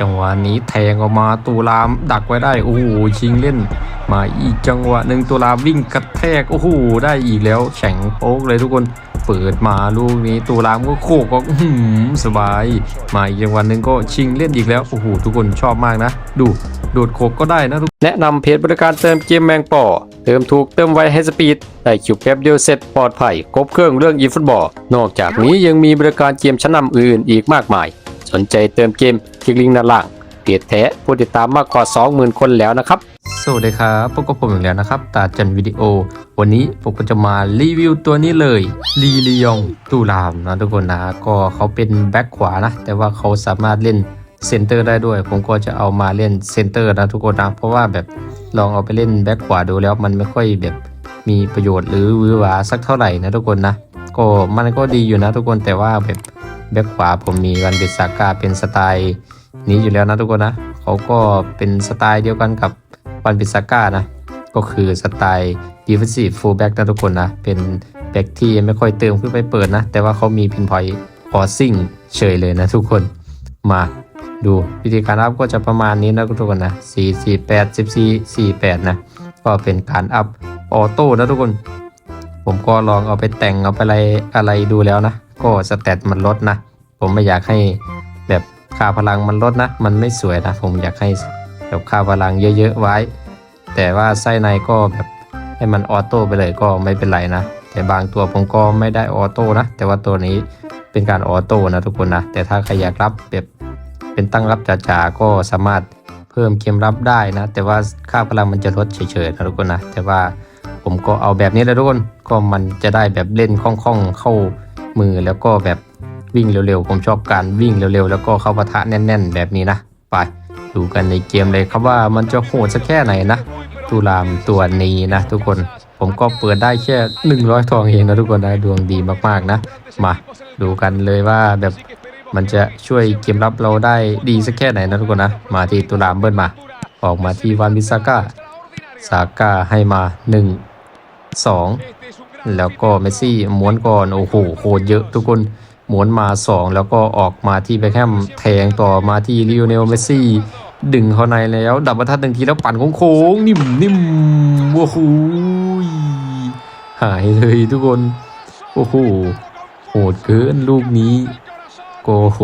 จังหวะนี้แทงออกมาตูรามดักไว้ได้โอ้โหชิงเล่น มาอีกจังหวะหนึ่งตูรามวิ่งกระแทกโอ้โหได้อีกแล้วแข็งโป๊กเลยทุกคนเปิดมาลูกนี้ตูรามก็โขกก็หือสบาย มาอีกจังหวะหนึ่งก็ชิงเล่นอีกแล้วโอ้โหทุกคนชอบมากนะ ดูโดดโขกก็ได้นะทุกแนะนำเพจบริการเติมเกมแมงป่อเติมถูกเติมไวให้สปีดได้คิวแป๊บเดียวเสร็จปลอดภัยครบเครื่องเรื่องอีฟุตบอลนอกจากนี้ยังมีบริการเกมชั้นนำอื่นอีกมากมาย นใจเติมเกมคลิกลิงก์ด้านล่างเพจแท้ผู้ติดตามมากกว่า 20,000 คนแล้วนะครับ สวัสดีครับพบกับผมอีกแล้วนะครับ ตาจันวิดีโอ วันนี้ผมก็จะมารีวิวตัวนี้เลยลีลียองตูรามนะทุกคนนะ ก็เขาเป็นแบ็คขวานะ แต่ว่าเขาสามารถเล่นเซนเตอร์ได้ด้วย ผมก็จะเอามาเล่นเซนเตอร์นะทุกคนนะ เพราะว่าแบบลองเอาไปเล่นแบ็คขวาดูแล้วมันไม่ค่อยแบบมีประโยชน์หรือวือหวาสักเท่าไหร่นะทุกคนนะ ก็มันก็ดีอยู่นะทุกคนแต่ว่าแบบแบ็คขวาผมมีวันเบสากาเป็นสไตล์นี้อยู่แล้วนะทุกคนนะเขาก็เป็นสไตล์เดียวกันกับวันเบสากานะก็คือสไตล์ defensive fullback นะทุกคนนะ เป็นแบ็กที่ไม่ค่อยเติมขึ้นไปเปิดนะ แต่ว่าเขามีพินพอยต์พอซิ่งเฉยเลยนะทุกคนมาดูวิธีการอัพก็จะประมาณนี้นะทุกคนนะ4 4 8 14 48 นะ ก็เป็นการอัพออโต้นะทุกคน ผมก็ลองเอาไปแต่งเอาไปอะไรอะไรดูแล้วนะ ก็สเตตมันลดนะ ผมไม่อยากให้แบบค่าพลังมันลดนะ มันไม่สวยนะ ผมอยากให้แบบค่าพลังเยอะๆไว้ แต่ว่าไส้ในก็แบบให้มันออโต้ไปเลยก็ไม่เป็นไรนะ แต่บางตัวผมก็ไม่ได้ออโต้นะ แต่ว่าตัวนี้เป็นการออโต้นะทุกคนนะ แต่ถ้าใครอยากรับแบบเป็นตั้งรับจ๋าๆก็สามารถเพิ่มเกมรับได้นะ แต่ว่าค่าพลังมันจะลดเฉยๆนะทุกคนนะ แต่ว่า ผมก็เอาแบบนี้แหละทุกคนก็มันจะได้แบบเล่นคล่องๆเข้ามือแล้วก็แบบวิ่งเร็วๆ ผมชอบการวิ่งเร็วๆ แล้วก็เข้าปะทะแน่น ๆ แบบนี้นะ ไปดูกันในเกมเลยครับว่ามันจะโหดสักแค่ไหนนะตุลามตัวนี้นะ ทุกคนผมก็เปิดได้แค่ 100 ทองเองนะทุกคนนะดวงดีมากๆนะ มาดูกันเลยว่าแบบมันจะช่วยเกมรับเราได้ดีสักแค่ไหนนะทุกคนนะ มาที่ตุลามเบิ้ลมา ออกมาที่วานวิสาก้าซาก้าให้มา 1 2 แล้วก็เมสซี่ม้วนก่อน โอ้โหโคตรเยอะทุกคนหมุนมา 2 แล้วก็ออกมาที่แบ็คแฮมแทงต่อมาที่ลิโอเนลเมสซี่ดึงเข้าในแล้ว ดับบรรทัดหนึ่งทีแล้วปั่นโค้งๆนิ่มนิ่มโอ้โหหายเลยทุกคน โอ้โหโหดเกินลูกนี้ก็โห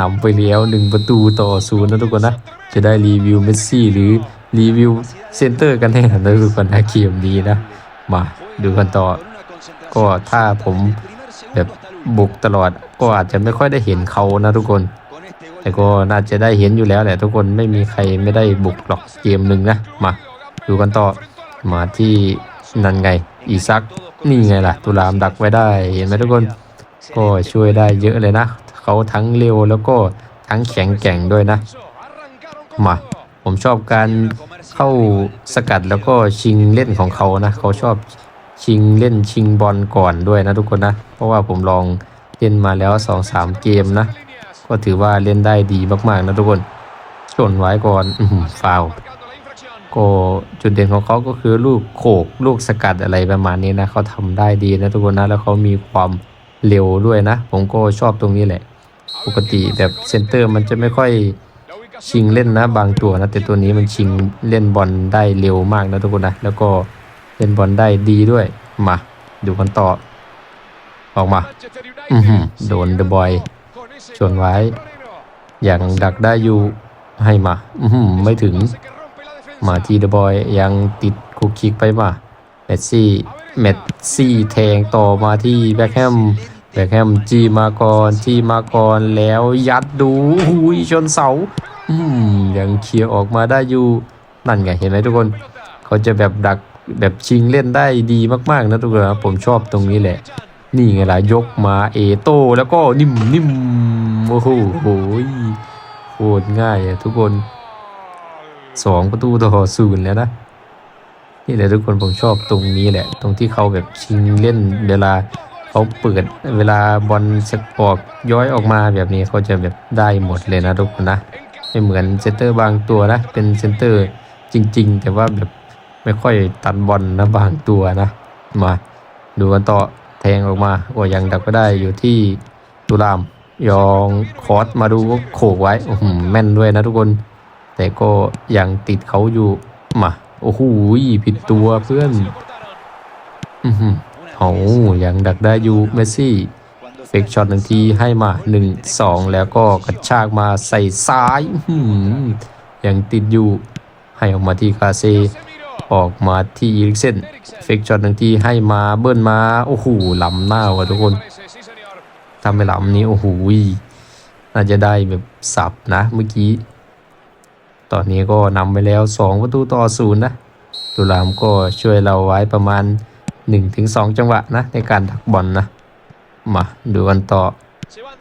นำไปแล้วหนึ่งประตูต่อศูนย์นะทุกคนนะ จะได้รีวิวเมสซี่หรือรีวิวเซนเตอร์กันแน่นะทุกคนนะเกมนี้นะ มาดูกันต่อ ก็ถ้าผมแบบบุกตลอดก็อาจจะไม่ค่อยได้เห็นเขานะทุกคน แต่ก็น่าจะได้เห็นอยู่แล้วแหละทุกคนไม่มีใครไม่ได้บุกหรอกเกมหนึ่งนะมาดูกันต่อมาที่นั่นไง อีซักนี่ไงล่ะ ตุลามดักไว้ได้เห็นไหมทุกคน ก็ช่วยได้เยอะเลยนะเขาทั้งเร็วแล้วก็ทั้งแข็งแกร่งด้วยนะ มา ผมชอบการเข้าสกัดแล้วก็ชิงเล่นของเขานะ เขาชอบชิงเล่นชิงบอลก่อนด้วยนะทุกคนนะ เพราะว่าผมลองเล่นมาแล้ว2อสามเกมนะ ก็ถือว่าเล่นได้ดีมากๆนะทุกคนชนไว้ก่อนอฟาวก็จุดเด่นของเขาก็คือลูกโขกลูกสกัดอะไรประมาณนี้นะเขาทำได้ดีนะทุกคนนะแล้วเขามีความเร็วด้วยนะ ผมก็ชอบตรงนี้แหละ ปกติแบบเซนเตอร์มันจะไม่ค่อย ชิงเล่นนะบางตัวนะแต่ตัวนี้มันชิงเล่นบอลได้เร็วมากนะทุกคนนะแล้วก็เล่นบอลได้ดีด้วยมาดูกันต่อ ออกมาอือหือโดนเดอะบอยชวนไว้ อย่างดักได้อยู่ให้มาอือหือไม่ถึง มาที่เดอะบอยยังติดคุกคิกไปมาเมสซี่เมสซี่แทงต่อมาที่แบ็คแฮมแบ็คแฮมจีมาก่อนจีมาก่อนแล้วยัดดูหุยชนเสา อืมยังเคลียร์ออกมาได้อยู่นั่นไงเห็นไหมทุกคนเขาจะแบบดักแบบชิงเล่นได้ดีมากๆนะทุกคนนะผมชอบตรงนี้แหละ นี่ไงล่ะยกมาเอโต้แล้วก็นิ่มนิ่มโอ้โหโหโคตรง่ายอะทุกคนสองประตูต่อศูนย์แล้วนะนี่แหละทุกคนผมชอบตรงนี้แหละ ตรงที่เขาแบบชิงเล่นเวลาเขาเปิดเวลาบอลสปออกย้อยออกมาแบบนี้เขาจะแบบได้หมดเลยนะทุกคนนะ ไม่เหมือนเซนเตอร์บางตัวนะ เป็นเซนเตอร์จริง ๆ แต่ว่าแบบไม่ค่อยตัดบอลนะบางตัวนะ มาดูกันต่อแทงออกมาโอ้ยังดักก็ได้อยู่ที่ตุลามยองคอสมาดูก็โขกไว้แม่นด้วยนะทุกคน แต่ก็ยังติดเขาอยู่มาโอ้โหผิดตัวเพื่อนอือหือเอายังดักได้อยู่เมสซี่ เฟกช็อตหนึ่งทีให้มา 1 2 แล้วก็กระชากมาใส่ซ้ายยังติดอยู่ ให้ออกมาที่คาเซ ออกมาที่อีริกเซนเฟกช็อตหนึ่งทีให้มาเบิ้ลมา โอ้โหล้ำหน้าว่ะทุกคนถ้าไม่ล้ำนี้ โอ้โหน่าจะได้แบบสับนะเมื่อกี้ ตอนนี้ก็นำไปแล้ว 2 ประตูต่อศูนย์นะตุลามก็ช่วยเราไว้ประมาณ 1-2 จังหวะนะในการดักบอลนะ มา ดูกันต่อ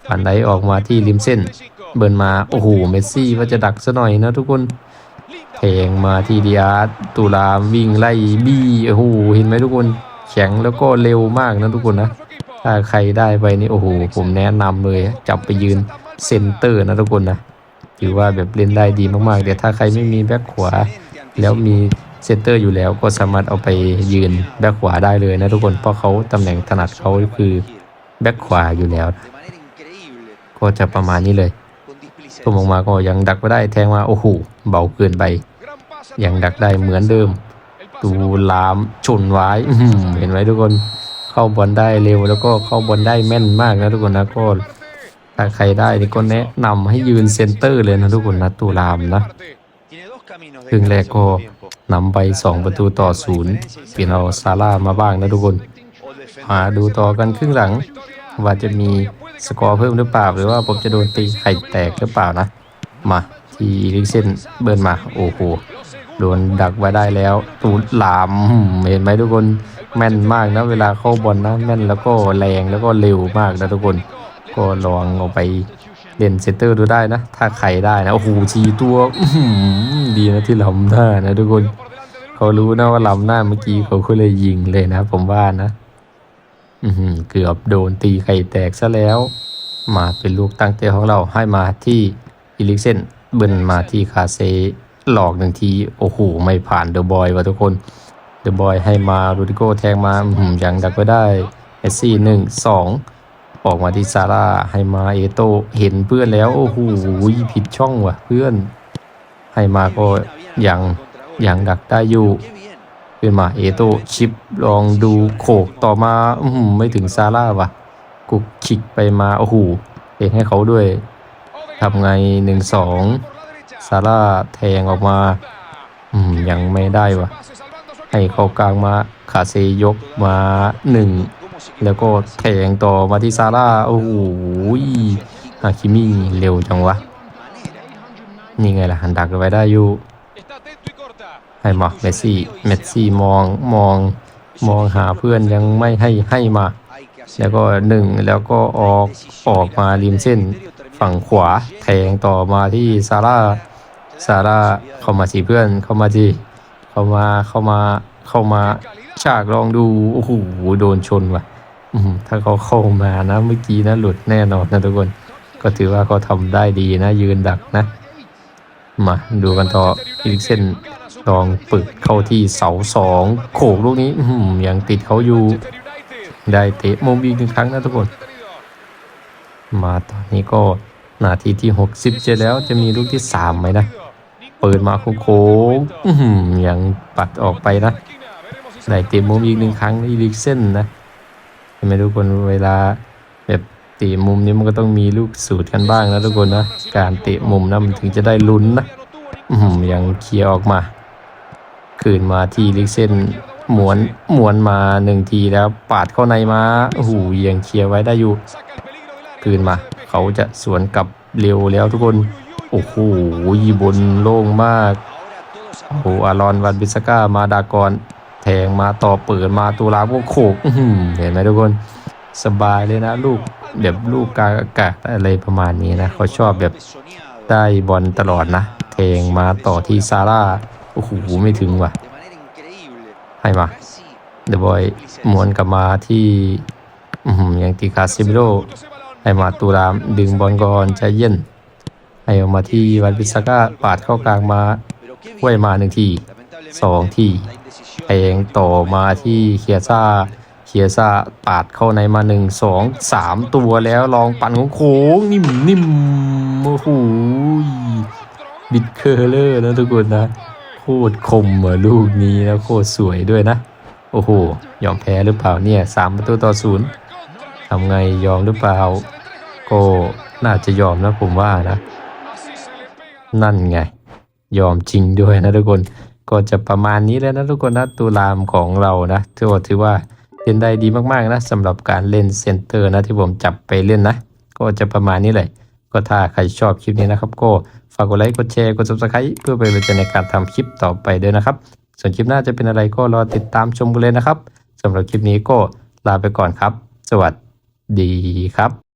ปันไดออกมาที่ริมเส้น เบิร์นมา โอ้โห เมสซี่ว่าจะดักซะหน่อยนะทุกคนแทงมาที่ดีอาร์ตุลามวิ่งไล่บี้โอ้โหเห็นไหมทุกคนแข็งแล้วก็เร็วมากนะทุกคนนะถ้าใครได้ไปนี่โอ้โหผมแนะนำเลยจับไปยืนเซนเตอร์นะทุกคนนะถือว่าแบบเล่นได้ดีมากๆเดี๋ยวถ้าใครไม่มีแบ็คขวา แล้วมีเซนเตอร์อยู่แล้วก็สามารถเอาไปยืนแบ็คขวาได้เลยนะทุกคนเพราะเขาตำแหน่งถนัดเขาคือ แบ็คขวาอยู่แล้วก็จะประมาณนี้เลยทุ่มออกมาก็ยังดักไม่ได้แทงมาโอ้โหเบาเกินไปยังดักได้เหมือนเดิมตูลามชนไว้เห็นไหมทุกคนเข้าบอลได้เร็วแล้วก็เข้าบอลได้แม่นมากนะทุกคนนะก็ถ้าใครได้นี่ก็แนะนำให้ยืนเซนเตอร์เลยนะทุกคนนะตูลามนะครึ่งแรกก็นำไป 2 ประตูต่อศูนย์เปลี่ยนเอาซาร่ามาบ้างนะทุกคน มาดูต่อกันครึ่งหลัง ว่าจะมีสกอร์เพิ่มหรือเปล่า หรือว่าผมจะโดนตีไข่แตกหรือเปล่านะ มาที่อีริกเซนเบิร์นมา โอ้โหโดนดักไว้ได้แล้วตูดหลามเห็นไหมทุกคนแม่นมากนะเวลาเข้าบอลนะแม่นแล้วก็แรงแล้วก็เร็วมากนะทุกคน ก็ลองเอาไปเล่นเซนเตอร์ดูได้นะ ถ้าใครได้นะโอ้โหชีตัวดีนะที่ลำหน้านะทุกคน เขารู้นะว่าลำหน้าเมื่อกี้เขาก็เลยยิงเลยนะ ผมว่านะ เกือบโดนตีไข่แตกซะแล้ว มาเป็นลูกตั้งเตะของเราให้มาที่อีลิกเซนเบินมาที่คาเซหลอกหนึ่งที โอ้โห ไม่ผ่านเดอะบอยว่ะทุกคน เดอะบอยให้มาโรดิโกแทงมาหยังดักไว้ได้เอสซี่หนึ่งสองออกมาที่ซาร่าให้มาเอโตเห็นเพื่อนแล้ว โอ้โหผิดช่องว่ะเพื่อน ให้มาก็ยังยังดักได้อยู่ ขึ้นมาเอโตชิปลองดูโขกต่อมาอืไม่ถึงซาร่าวะกุกคิกไปมาโอ้โหเองให้เขาด้วยทำไงหนึ่งสองซาร่าแทงออกมาอืมยังไม่ได้วะให้เขากลางมาคาเซยกมาหนึ่งแล้วก็แทงต่อมาที่ซาร่าโอ้โหฮาคิมิเร็วจังวะ นี่ไงล่ะหันดักเอาไว้ได้อยู่ ให้มาเมสซี่เมสซี่มองมองมองหาเพื่อนยังไม่ให้ให้มา แล้วก็หนึ่งแล้วก็ออกออกมาริมเส้นฝั่งขวาแทงต่อมาที่ซาร่าซาร่าเข้ามาสีเพื่อนเข้ามาทีเข้ามาเข้ามาเข้ามาฉากลองดูโอ้โหโดนชนว่ะถ้าเขาเข้ามานะเมื่อกี้นะหลุดแน่นอนนะทุกคน ก็ถือว่าเขาทำได้ดีนะยืนดักนะ มาดูกันต่ออีลิกเซนลองปึกเข้าที่เสาสองโขกลูกนี้ยังติดเขาอยู่ ได้เตะมุมอีกหนึ่งครั้งนะทุกคน มาตอนนี้ก็นาทีที่ 67 แล้วจะมีลูกที่ 3 ไหมนะ เปิดมาโค้งยังปัดออกไปนะ ได้เตะมุมอีกหนึ่งครั้งอีลิกเซนนะเห็นไหมทุกคนเวลา ตะมุมนี้มันก็ต้องมีลูกสูตรกันบ้างนะทุกคนนะ การเตะมุมนะมันถึงจะได้ลุ้นนะอื้อหือยังเคลียร์ออกมา คืนมาที่ลิกเซนหมวนหมวนมาหนึ่งทีแล้วปาดเข้าในมาโอ้โหยังเคลียร์ไว้ได้อยู่ คืนมา เขาจะสวนกลับเร็วแล้วทุกคน โอ้โหยีบนโล่งมากโอ้โหอารอนวันบิสก้ามาดากรแทงมาต่อเปิดมาตูลามก็โขกเห็นไหมทุกคน สบายเลยนะลูก แบบลูกกากาศอะไรประมาณนี้นะ เขาชอบแบบได้บอลตลอดนะแทงมาต่อที่ซาร่า โอ้โห ไม่ถึงว่ะ ให้มา เดบอยมวนกลับมาที่อือหือยังตีคาซิมิโรให้มาตูรามดึงบอลก่อนใจเย็น ให้ออกมาที่วันพิซาก้าปาดเข้ากลางมาห้วยมาหนึ่งทีสองทีแทงต่อมาที่เคียซ่า คีคียซ่าปาดเข้าในมาหนึ่งสองสามตัวแล้วลองปั่นของโค้งนิ่มนิ่มโอ้โหบิดเคอร์เลอร์นะทุกคนนะโคตรคมอะลูกนี้แล้วโคตรสวยด้วยนะ โอ้โห ยอมแพ้หรือเปล่าเนี่ยสามประตูต่อศูนย์ทำไงยอมหรือเปล่า ก็น่าจะยอมนะผมว่านะ นั่นไง ยอมจริงด้วยนะทุกคน ก็จะประมาณนี้แล้วนะทุกคนนะตุลามของเรานะถือว่าถือว่า เล่นได้ดีมากๆนะสำหรับการเล่นเซนเตอร์นะที่ผมจับไปเล่นนะ ก็จะประมาณนี้เลย ก็ถ้าใครชอบคลิปนี้นะครับ ก็ฝากกดไลค์กดแชร์กด subscribe เพื่อเป็นกำลังใจในการทำคลิปต่อไปด้วยนะครับ ส่วนคลิปหน้าจะเป็นอะไรก็รอติดตามชมกันเลยนะครับสำหรับคลิปนี้ก็ลาไปก่อนครับ สวัสดีครับ